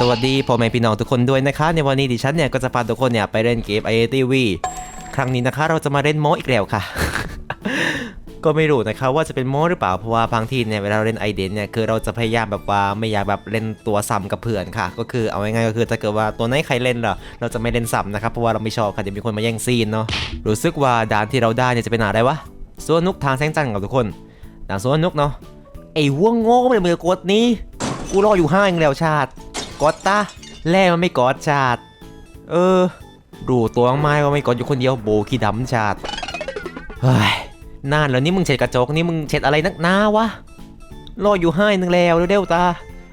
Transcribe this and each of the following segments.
สวัสดีพ่อแม่พี่น้องทุกคนด้วยนะคะ ในวันนี้ดิฉันเนี่ยก็จะพาทุกคนเนี่ยไปเล่นเกม i อ t v ครั้งนี้นะคะเราจะมาเล่นโมอีกแล้วค่ะ ก็ไม่รู้นะคะว่าจะเป็นโมหรือเปล่าเพราะว่าบางทีเนี่ยเวลาเราเล่นไอเดนเนี่ยคือเราจะพยายามแบบว่าไม่อยากแบบเล่นตัวซ้ำกับเพื่อนค่ะ ก็คือเอาง่ายๆก็คือถ้าเกิดว่าตัวไหนใครเล่นล่ะเราจะไม่เล่นซ้ำนะครับเพราะว่าเราไม่ชอบค่ะเดี๋ยวมีคนมาแย่งซีนเนาะรู้สึกว่าด่านที่เราได้เนี่ยจะเป็นอะไรวะสวนนุกทางแสงจันทร์กับทุกคนด่านสวนนุกเนาะไอ้วัวโง่ไม่มือกดนี้กูรออยู่ห้างแล้วชาติ กดตาแล่มันไม่กอดชาติเออดูตัวไม้ว่าไม่กอดอยู่คนเดียวโบขี้ดำชาติเฮ้ยนานแล้วนี่มึงเช็ดกระจกนี่มึงเช็ดอะไรนักหนาวะรออยู่ให้นึงแล้วเร็วๆตา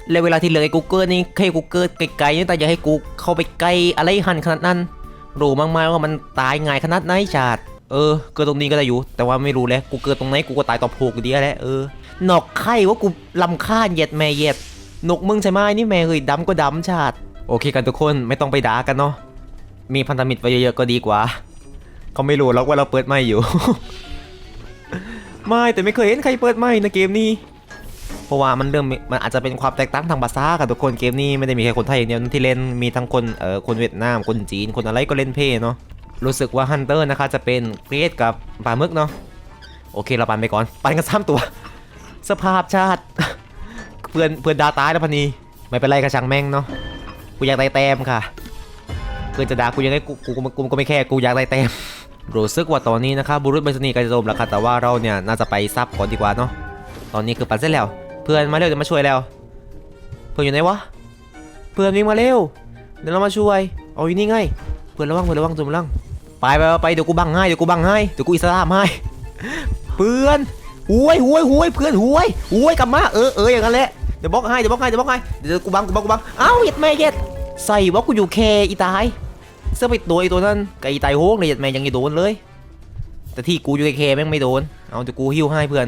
แล้วเวลาที่เหลือไอ้กูเกิลนี่แค่กูเกิลไกลๆนี่แต่อย่าให้กูเข้าไปใกล้อะไรหันขนาดนั้นรู้มั้งไหมว่ามันตายง่ายขนาดไหนชาติเออ เกิดตรงนี้ก็ได้อยู่ แต่ว่าไม่รู้เลยกูเกิดตรงไหนกูก็ตายต่อโพกอยู่ดีแหละเออหนอกไข่ว่ากูลำคาญเหย็ดแม่เหย็ด นกมึงใช่ไหมนี่แม่เฮ้ยดำก็ดำชาติ โอเคกันทุกคนไม่ต้องไปด่ากันเนาะมีพันธมิตรไว้เยอะๆก็ดีกว่าเขาไม่รู้หรอกว่าเราเปิดไม่อยู่ ไม่แต่ไม่เคยเห็นใครเปิดไม่นะเกมนี้ เพราะว่ามันเริ่มมีมันอาจจะเป็นความแตกต่างทางภาษาค่ะทุกคนเกมนี้ไม่ได้มีแค่คนไทยอย่างเดียวที่เล่นมีทั้งคนเอ่อคนเวียดนามคนจีนคนอะไรก็เล่นเพย์เนาะรู้สึกว่าฮันเตอร์นะคะจะเป็นเกรดกับปลาหมึกเนาะโอเคเราปันไปก่อนปันกันสามตัว สภาพชาติ เพื่อนเพื่อนดาตายแล้วพันนีไม่เป็นไรค่ะช่างแม่งเนาะกูอยากได้แต้มค่ะ เพื่อนจะด่ากูยังไงกูกูกูกูก็ไม่แค่กูอยากได้แต้มรู้สึกว่าตอนนี้นะครับบุรุษไปรษณีย์กล้จะจบแล้วค่ะแต่ว่าเราเนี่ยน่าจะไปซับก่อนดีกว่าเนาะตอนนี้คือปั่นเสร็จแล้ว เพื่อนมาเร็วจะมาช่วยแล้ว เพื่อนอยู่ไหนวะเพื่อนวิ่งมาเร็วเดี๋ยวเรามาช่วยเอาอยู่นี่ไงเพื่อนระวังเพื่อนระวังจุ่มลังไปไปไปไปเดี๋ยวกูบังให้เดี๋ยวกูบังให้เดี๋ยวกูอิสระให้เพื่อนหวยหวยหวยเพื่อนหวยหวยกลับมาเออเอออย่างนั้นแหละ เดี๋ยวบล็อกให้เดี๋ยวบล็อกให้เดี๋ยวบล็อกให้เดี๋ยวกูบังกูบังกูบังเอ้าเหยียดแม่เหยียดใส่ว่ากูอยู่แคอีตายเสื้อไปตัวไอตัวนั้นกับอีตายโฮกเลยเหยียดแม่ยังไม่โดนเลย แต่ที่กูอยู่แคแม่งไม่โดนเอาเดี๋ยวกูหิ้วให้เพื่อน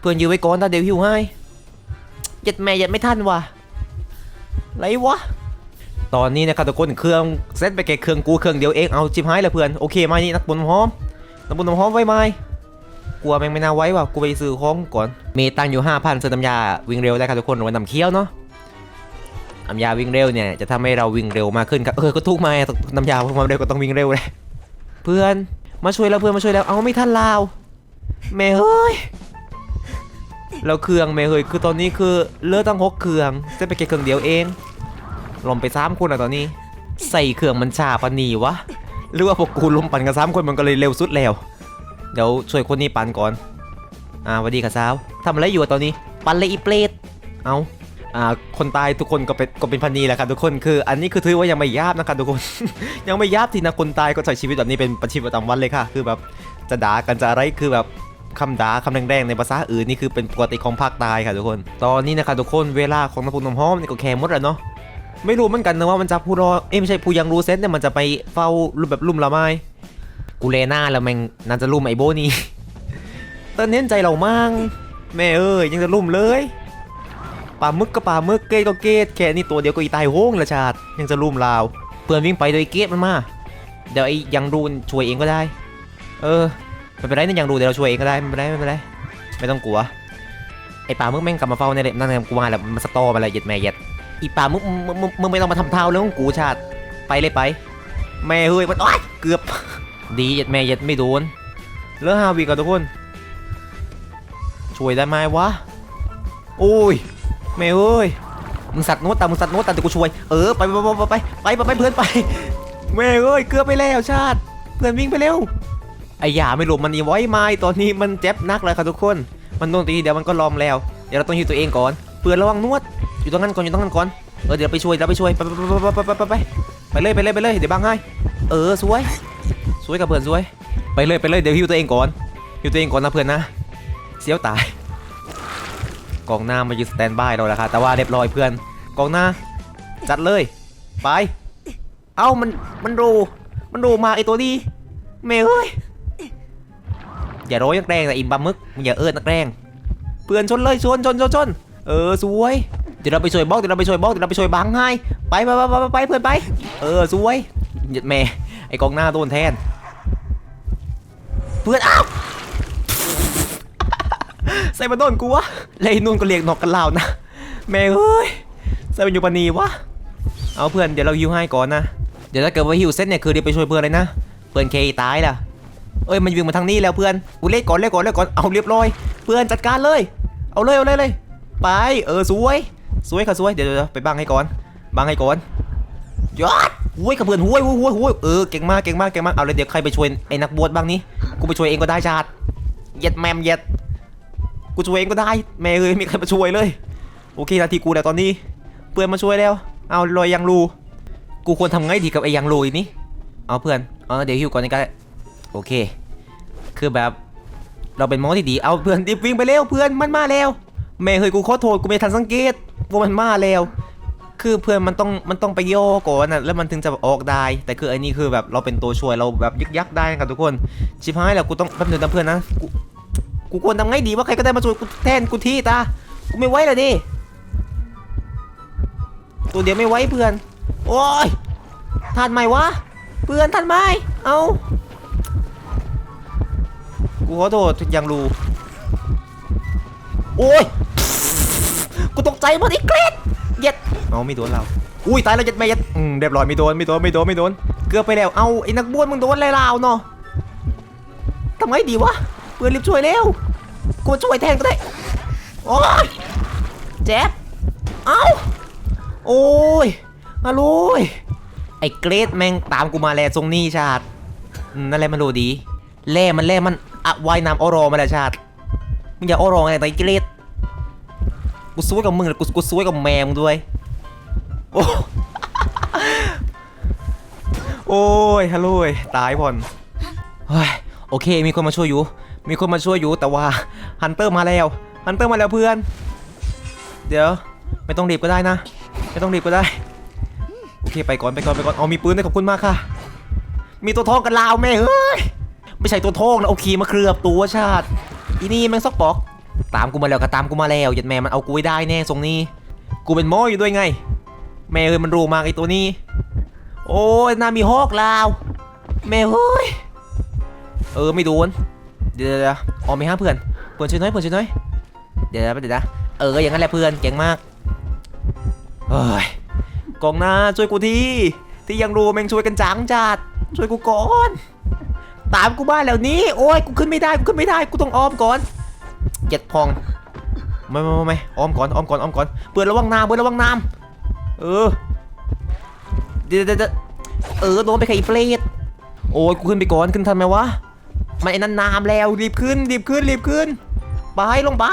เพื่อนยืนไว้ก่อนถ้าเดี๋ยวหิ้วให้เหยียดแม่เหยียดไม่ทันว่ะไรวะตอนนี้นะครับทุกคนเครื่องเซตไปแค่เครื่องกูเครื่องเดียวเองเอาจิบหายแล้วเพื่อนโอเคมานี่นักบุญน้ำหอมนักบุญน้ำหอมไว้ไหม กลัวแม่งไม่น่าไว้ว่ะกูไปซื้อของก่อน มีตังค์อยู่5,000ซื้อน้ำยาวิ่งเร็วได้ครับทุกคนว่าน้ำเคี้ยวเนาะน้ำยาวิ่งเร็วเนี่ยจะทำให้เราวิ่งเร็วมากขึ้นครับเออก็ทุกมาน้ำยาพวกมันเร็วก็ต้องวิ่งเร็วเลยเพื่อนมาช่วยแล้วเพื่อนมาช่วยแล้วเอาไม่ทันลาวแม่เฮ้ยเราเครื่องแม่เฮ้ยคือตอนนี้คือเลือดตั้งหกเครื่องจะไปแค่เครื่องเดียวเองลมไปสามคนอะตอนนี้ ใส่เครื่องมันชาปนีวะหรือว่าพวกกูลมปั่นกันสามคนมันก็เลยเร็วสุดแล้ว ดี๋ยวช่วยคนนี้ปั่นก่อน อ่าสวัสดีค่ะสาวทำอะไรอยู่อะตอนนี้ ปั่นเลยอีเปรตเอาอ่าคนตายทุกคนก็เป็นก็เป็นพันนีแหละครับทุกคนคือ อันนี้คือถือว่ายังไม่ยาบนะครับทุกคน ยังไม่ยาบทีนะคนตายก็ใช้ชีวิตแบบนี้เป็นประชีวิตประจำวันเลยค่ะ คือแบบจะด่ากันจะอะไรคือแบบคำด่าคำแรงๆในภาษาอื่นนี่คือเป็นปกติของภาคใต้ค่ะทุกคน ตอนนี้นะครับทุกคนเวลาของน้ำพุน้ำหอมนี่ก็แค่หมดแล้วเนาะไม่รู้เหมือนกันนะว่ามันจะผู้รอเอ้ไม่ใช่ผู้ยังรู้เซตเนี่ยมันจะไปเฝ้ารูปแบบลุ่มละไม้ กูเลน่าแล้วแม่งน่าจะลุ่มไอโบนี่ตอนเน้นใจเรามั่งแม่เอ้ยยังจะลุ่มเลยปลาหมึกก็ปลาหมึกเกตก็เกตแค่นี้ตัวเดียวก็อีตายโห้งละชาติยังจะลุ่มลาวเพื่อนวิ่งไปโดยเกตมันมาเดี๋ยวไอ้ยังรูนช่วยเองก็ได้ เออไม่เป็นไรนะยังรูเดี๋ยวเราช่วยเองก็ได้ไม่เป็นไรไม่เป็นไรไม่ต้องกลัวไอ้ปลาหมึกแม่งกลับมาเฝ้าในเล็บนั่นไงกูมาแล้วมันสตอมาแล้วเหย็ดแม่เหย็ดอีปลาหมึกมึงมึงไม่ต้องมาทำเท้าเรื่องของกูชาติไปเลยไป แม่เฮ้ยมันโอ๊ยเกือบ ดีเย็ดแม่เย็ดไม่โดนเลือห้าวิก่อนทุกคน ช่วยได้ไหมวะโอ้ยแม่เอ้ยมึงสัตว์โน้ตตามมึงสัตว์โน้ตตาแต่กูช่วย เออไปไปไปไปไปไปไปเพื่อนไปแม่เอ้ยเกือบไปแล้วชาติ เพื่อนวิ่งไปเร็วไอ้หยาไม่หลบมันอีไว้ไม้ตอนนี้มันเจ็บนักเลยครับทุกคน มันโดนตีเดี๋ยวมันก็ลอมแล้ว เดี๋ยวเราต้องฮิวตัวเองก่อนเพื่อนระวังนวด อยู่ตรงนั้นก่อนอยู่ตรงนั้นก่อนเออเดี๋ยวไปช่วยเราไปช่วยไปไปไปไปไปไปไปเลยไปเลยไปเลยเดี๋ยวบังให้เออสวย วยกับเพื่อนสวย ไปเลยไปเลยเดี๋ยวฮิวตัวเองก่อนฮิวตัวเองก่อนนะเพื่อนนะ เสียวตาย กองหน้ามายืนสแตนบายเราแล้วครับแต่ว่าเรียบร้อยเพื่อน กองหน้า จัดเลยไป เอ้ามันมันโรมันโรมาไอตัวดีเมย์เอ้ยอย่าโรยนักแรงนะอิมบามึกมึงอย่าเอิดนักแรงเพื่อนชนเลยชนชนชนชนเออสวยเดี๋ยวเราไปช่วยบล็อกเดี๋ยวเราไปช่วยบล็อกเดี๋ยวเราไปช่วยบังให้ไปไปไปไปเพื่อนไป เออสวยหยียดแม่ไอกองหน้าโดนแทน พื่อน อ้าวใส่มาโดนกูวะเลยนุ่นก็เรียกนกกันเล่านะ แม่เอ้ยใส่เป็นอยู่ปานีวะ เอาเพื่อนเดี๋ยวเราฮิวให้ก่อนนะ เดี๋ยวถ้าเกิดว่าฮิวเสร็จเนี่ยคือเดี๋ยวไปช่วยเพื่อนเลยนะ เพื่อนเคตายล่ะ เอ้ยมันวิ่งมาทางนี้แล้วเพื่อน กูเล่นก่อนเล่นก่อนเล่นก่อน เอาเรียบร้อย เพื่อนจัดการเลย เอาเลยเอาเลยเลย ไป เออสวย สวยค่ะสวย เดี๋ยวเดี๋ยวไปบังให้ก่อน บังให้ก่อน ยอดห้วยกับเพื่อนห้วยห้วยห้วยห้วยเออเก่งมากเก่งมากเก่งมากเอาเลยเดี๋ยวใครไปช่วยไอ้นักบวชบ้างนี้กูไปช่วยเองก็ได้ชาติเย็ดแมมเย็ดกูช่วยเองก็ได้แม่เอ้ยมีใครมาช่วยเลยโอเคนาทีกูแล้วตอนนี้เพื่อนมาช่วยแล้ว เอาลอยยังรูกูควรทำไงดีกับไอ้ยังรูอีนี่เอาเพื่อนเอาเดี๋ยวฮิวก่อนนี่ก็ได้โอเค คือแบบเราเป็นมอที่ดีเอาเพื่อนรีบวิ่งไปเร็วเพื่อนมันมาแล้วแม่เฮ้ยกูขอโทษกูไม่ทันสังเกตว่ามันมาแล้ว คือเพื่อนมันต้องมันต้องไปโยกก่อนนะแล้วมันถึงจะออกได้ แต่คือไอ้นี่คือแบบเราเป็นตัวช่วยเราแบบยึกยักได้นะครับทุกคน ชิบหายแล้วกูต้องแป๊บนึงนะเพื่อนนะกูกูควรทำไงดีว่าใครก็ได้มาช่วยกูแทนกูที่ตากูไม่ไหวแล้วดิตัวเดียวไม่ไหวเพื่อน โอ้ยทันไหมวะเพื่อนทันไหมเอากูขอโทษยังรู้โอ้ยกูตกใจหมดอีกเกรด เย็ดเอาไม่โดนเรา อุ้ยตายแล้วเย็ดแม่ย็ดอืมเรียบร้อยไม่โดนไม่โดนไม่โดนไม่โดน เกือบไปแล้ว เอาไอ้นักบวชมึงโดนอะไรเราเนาะทำไงดีวะเพื่อนรีบช่วยเร็วกูช่วยแทนก็ได้ โอ้ยเจ็บ เอ้า โอ้ย มาลุยไอ้เกรดแม่งตามกูมาแลทรงนี้ชาตินั่นแหละมันรู้ดี แล่มันแล่มันอะวายน้ำออรอมาแล้วชาติ มึงอย่าออรอไงแต่ไอ้เกรดกูซวยกับมึงเลยกูกูซวยกับแมวมึงด้วย โอ้โอ้ยฮัลโหลยตายพอนเฮ้ยโอเค มีคนมาช่วยอยู่ มีคนมาช่วยอยู่แต่ว่าฮันเตอร์มาแล้วฮันเตอร์มาแล้วเพื่อน เดี๋ยว ไม่ต้องรีบก็ได้นะ ไม่ต้องรีบก็ได้ โอเคไปก่อนไปก่อนไปก่อนเอามีปืนด้วยขอบคุณมากค่ะ มีตัวทองกันลาวแม่เฮ้ยไม่ใช่ตัวทองนะโอเคมาเคลือบตัวชาติอีนี่แม่งซอกปอก ตามกูมาแล้วก็ตามกูมาแล้วยัดแม่มันเอากูไว้ได้แน่ทรงนี้ กูเป็นหมออยู่ด้วยไง แม่เอ้ยมันรู้มากไอตัวนี้ โอ้ยน่ามีฮอกลาว แม่เฮ้ย เออไม่โดน เดี๋ยวเดี๋ยวออกไปหาเพื่อน เพื่อนช่วยหน้อย เพื่อนช่วยหน้อยเดี๋ยวเดี๋ยวเดี๋ยวนะ เอออย่างนั้นแหละเพื่อนเก่งมากเฮ้ยกองหน้าช่วยกูที ที่ยังรู้แม่งช่วยกันจังจัด ช่วยกูก่อน ตามกูบ้านแล้วนี้โอ้ยกูขึ้นไม่ได้กูขึ้นไม่ได้กูต้องอ้อมก่อนเจ็ดพองไม่ไม่ไม่อ้อมก่อนอ้อมก่อนอ้อมก่อนเปิดระวังน้ำเปิดระวังน้ำ เออเดี๋ยวเดี๋ยวเดเออโดนไปไข่เฟรดโอ้ยกูขึ้นไปก่อนขึ้นทันไหมวะมันไอ้นั่นน้ำแล้วรีบขึ้นรีบขึ้นรีบขึ้นไปลงไป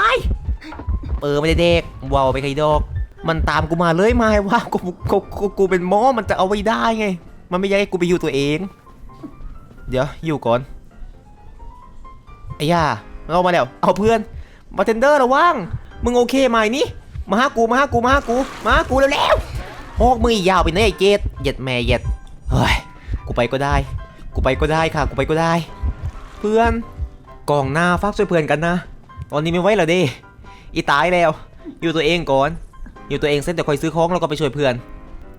เออไม่ได้เด็กว้าวไปไกลดอก มันตามกูมาเลยมาว่ากูกูกูกูเป็นหมอมันจะเอาไว้ได้ไง มันไม่อยากให้กูไปอยู่ตัวเอง เดี๋ยวอยู่ก่อนไอ้ย่ามันเอามาแล้วเอาเพื่อนมาเทนเดอร์ระวังมึงโอเคไหมนี่มาหากูมาหากูมาหากูมาหากูเร็วๆ หอกมือยาวไปเนยไอ้เจดเหย็ดแม่เหย็ดเฮ้ยกูไปก็ได้ กูไปก็ได้ค่ะ กูไปก็ได้ เพื่อนกองหน้าฟักช่วยเพื่อนกันนะ ตอนนี้ไม่ไหวแล้วดิอีตายแล้ว อยู่ตัวเองก่อน อยู่ตัวเองเสร็จเดี๋ยวคอยซื้อของแล้วก็ไปช่วยเพื่อน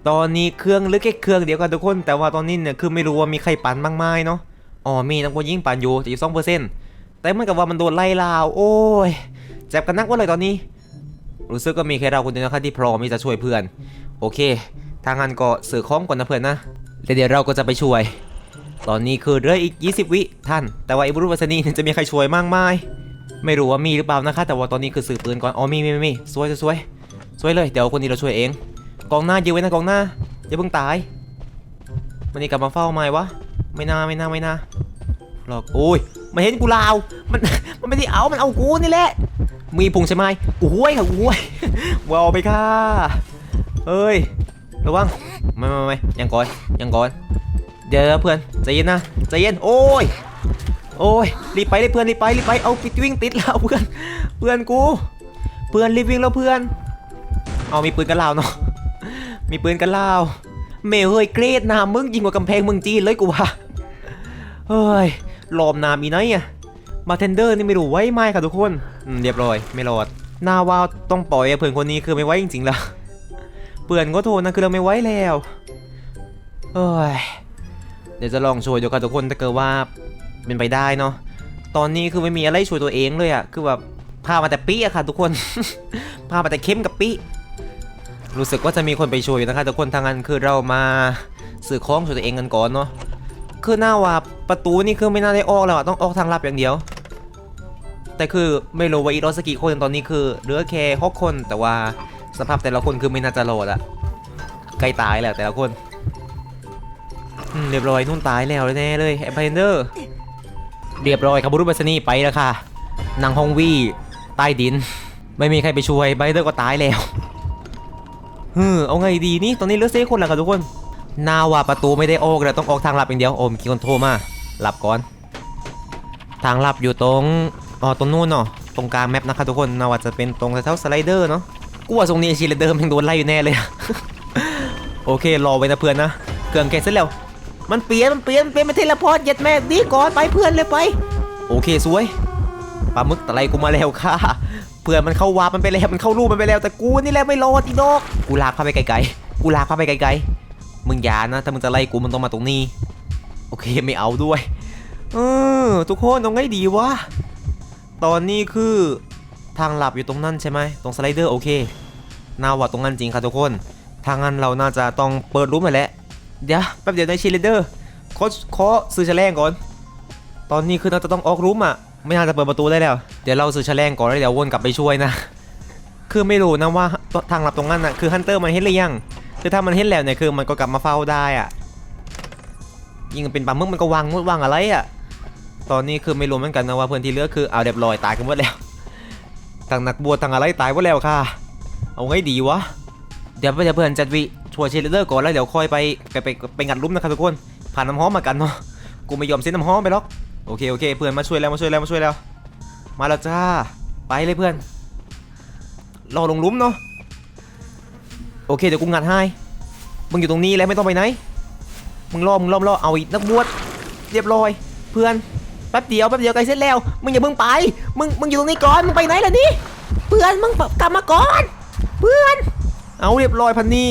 ตอนนี้เครื่องเหรือแค่เครื่องเดียวกันทุกคน แต่ว่าตอนนี้เนี่ยคือไม่รู้ว่ามีใครปั่นบ้างไหมเนาะ อ๋อมีนักบอลยิงปั่นอยู่จะอยู่สองเปอร์เซ็นต์แต่เหมือนกับว่ามันโดนไล่ลาว โอ้ยเจ็บกันนักว่าเลยตอนนี้ รู้สึกก็มีแค่เราคนเดียวนะครับที่พร้อมที่จะช่วยเพื่อน โอเค ทางนั้นก็ซื้อข้องก่อนนะเพื่อนนะแล้วเดี๋ยวเราก็จะไปช่วย ตอนนี้คือเหลืออีก 20 วิท่าน แต่ว่าไอ้บุรุษวัสนีเนี่จะมีใครช่วยมากมาย ไม่รู้ว่ามีหรือเปล่านะคะ แต่ว่าตอนนี้คือสื่อปืนก่อน อ๋อมีมีมีมีสวยสวยสวยสวยเลย เดี๋ยวคนนี้เราช่วยเอง กองหน้ายืนไว้นะกองหน้าอย่าเพิ่งตายมันนี่กลับมาเฝ้าไหมวะ ไม่น่าไม่น่าไม่น่าหรอกโอ้ยมันเห็นกูลาว มันมันไม่ได้เอา มันเอากูนี่แหละ มีพุงใช่ไหมกูห้ยค่ะกูห้ยวาวไปค่ะ เอ้ย ระวัง ไม่ไม่ไม่ยังก่อน ยังก่อน เดี๋ยวเพื่อนใจเย็นนะใจเย็น โอ้ย โอ้ย รีบไปเลยเพื่อน รีบไป รีบไป เอาปิดวิ่งติดแล้วเพื่อน เพื่อนกู เพื่อนรีบวิ่งแล้วเพื่อน เอามีปืนกันลาวเนาะ มีปืนกันลาว เมย์เฮ้ยเกรดนามึงยิงกว่ากำแพงมึงจีนเลยกูว่าเฮ้ยลอมนามีไหนอะมาเทนเดอร์นี่ไม่รู้ไว้ไหมค่ะทุกคนอืมเรียบร้อย ไม่รอดนาวาวต้องปล่อยเพื่อนคนนี้คือไม่ไหวจริงๆแล้ว เพื่อนก็โทษนะคือเราไม่ไหวแล้วเฮ้ยเดี๋ยวจะลองช่วยดูกันทุกคนถ้าเกิดว่าเป็นไปได้เนาะตอนนี้คือไม่มีอะไรช่วยตัวเองเลยอะคือแบบพามาแต่ปี้อะค่ะ ทุกคนพามาแต่เข้มกับปี้รู้สึกว่าจะมีคนไปช่วยอยู่นะคะทุกคนทางนั้นคือเรามาสื่อของช่วยตัวเองกันก่อนเนาะคือหน้าว่าประตูนี่คือไม่น่าได้ออกแล้วอะต้องออกทางลับอย่างเดียว แต่คือไม่รู้ว่าอีโรสกิคนตอนนี้คือเหลือแค่หกคนแต่ว่า สภาพแต่ละคนคือไม่น่าจะโหลดอะใกล้ตายแล้วแต่ละคนอืมเรียบร้อยนุ่นตายแล้วแน่เลยแอมเพนเดอร์เรียบร้อยครับบุรุษบัสนีไปแล้วค่ะนางฮองวี่ใต้ดิน ไม่มีใครไปช่วยไบเดอร์ก็ตายแล้วเออเอาไงดีนี่ตอนนี้เหลือเซคนแล้วครับทุกคนนาว่าประตูไม่ได้ออกแล้วต้องออกทางลับอย่างเดียวโอมกี่คนโทรมาหลับก่อน ทางลับอยู่ตรงอ๋อตรงนู้นเนาะตรงกลางแมปนะครับทุกคนนาว่าจะเป็นตรงแถวสไลเดอร์เนาะ กูว่าตรงนี้ชีเลเดอร์มันโดนไล่อยู่แน่เลย โอเค รอไว้นะเพื่อนนะ เครื่องแกะเสร็จแล้ว มันเปลี่ยน มันเปลี่ยนเปลี่ยนเป็นเทเลพอร์ตเย็ดแม่ดีก่อนไปเพื่อนเลยไป โอเคสวย ปลาหมึกตะไลกูมาแล้วค่ะ เพื่อนมันเข้าวาร์ปมันไปแล้ว มันเข้ารูปมันไปแล้ว แต่กูนี่แหละไม่รอดอีดอก กูลากพาไปไกลๆ กูลากพาไปไกลๆ มึงอย่านะ ถ้ามึงจะไล่กูมึงต้องมาตรงนี้ โอเคไม่เอาด้วย เออทุกคนตรงไงดีวะ ตอนนี้คือ ทางหลับอยู่ตรงนั้นใช่ไหมตรงสไลเดอร์โอเคน่าว่าตรงนั้นจริงค่ะทุกคนทางนั้นเราน่าจะต้องเปิดรูปหน่อยแหละเดี๋ยวแป๊บเดียวในชีเลเดอร์ขอขอซื้อแฉลงก่อน ตอนนี้คือเราจะต้องออกรูมอะไม่น่าจะเปิดประตูได้แล้ว เดี๋ยวเราซื้อแฉลงก่อนแล้วเดี๋ยววนกลับไปช่วยนะ คือไม่รู้นะว่าทางหลับตรงนั้นอะคือฮันเตอร์มันเห็นหรือยังคือถ้ามันเห็นแล้วเนี่ยคือมันก็กลับมาเฝ้าได้อะยิงเป็นปลาหมึกมันก็วางมุดวางอะไรอะ ตอนนี้คือไม่รู้เหมือนกันนะว่าเพื่อนที่เหลือกคือเอาเรียบร้อยตายกันหมดแล้ว ทางนักบวชทางอะไรตายหมดแล้วค่ะ เอาไงดีวะเดี๋ยวเดี๋ยวเพื่อนจัดวิชัวเชลเดอร์ก่อนแล้วเดี๋ยวค่อยไปไปไปไปงัดลุ้มนะครับทุกคน ผ่านน้ำหอมมากันเนาะ กูไม่ยอมเซ็นน้ำหอมไปหรอก โอเคโอเค เพื่อนมาช่วยแล้วมาช่วยแล้วมาช่วยแล้ว มาแล้วจ้า ไปเลยเพื่อน รอลงลุ้มเนาะ โอเคเดี๋ยวกูงัดให้ มึงอยู่ตรงนี้แล้วไม่ต้องไปไหน มึงรอมึงรอมรอเอาอีกนักบวชเรียบร้อย เพื่อน ป๊บเดียวแป๊บเดียวใกล้เสร็จแล้ว มึงอย่าเพิ่งไป มึงมึงอยู่ตรงนี้ก่อน มึงไปไหนล่ะนี่เพื่อนมึงกลับมาก่อน เพื่อน เอาเรียบร้อยพันนี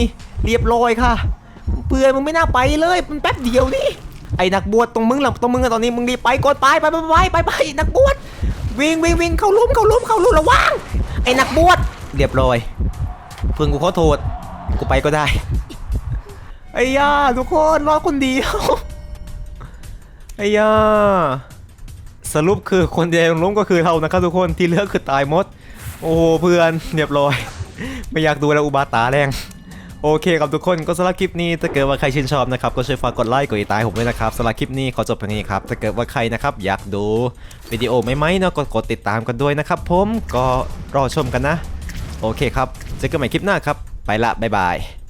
เรียบร้อยค่ะ เพื่อนมึงไม่น่าไปเลยมันแป๊บเดียวนี่ไอ้นักบวชตรงมึงหลังตรงมึงอะตอนนี้มึงรีบไปก่อนไปไปไปไปไปไปนักบวชวิ่งวิ่งวิ่งเข้าลุมเข้าลุมเข้าลุมระวังไอ้นักบวชเรียบร้อยเพื่อนกูขอโทษกูไปก็ได้ไอ้ย่าทุกคนรอคนเดียวไอ้ย่า สรุปคือคนเดียวล้มก็คือเรานะครับทุกคนที่เหลือคือตายหมด โอ้โหเพื่อนเรียบร้อย ไม่อยากดูแล้วอุบาตาแรงโอเคครับทุกคนก็สำหรับคลิปนี้ถ้าเกิดว่าใครชื่นชอบนะครับก็ช่วยฝากกดไลค์กดติดตามผมด้วยนะครับสำหรับคลิปนี้ขอจบเพียงนี้ครับถ้าเกิดว่าใครนะครับอยากดูวิดีโอไหมๆเนาะก็กดติดตามกันด้วยนะครับผมก็รอชมกันนะ โอเคครับเจอกันใหม่คลิปหน้าครับ ไปละบ๊ายบาย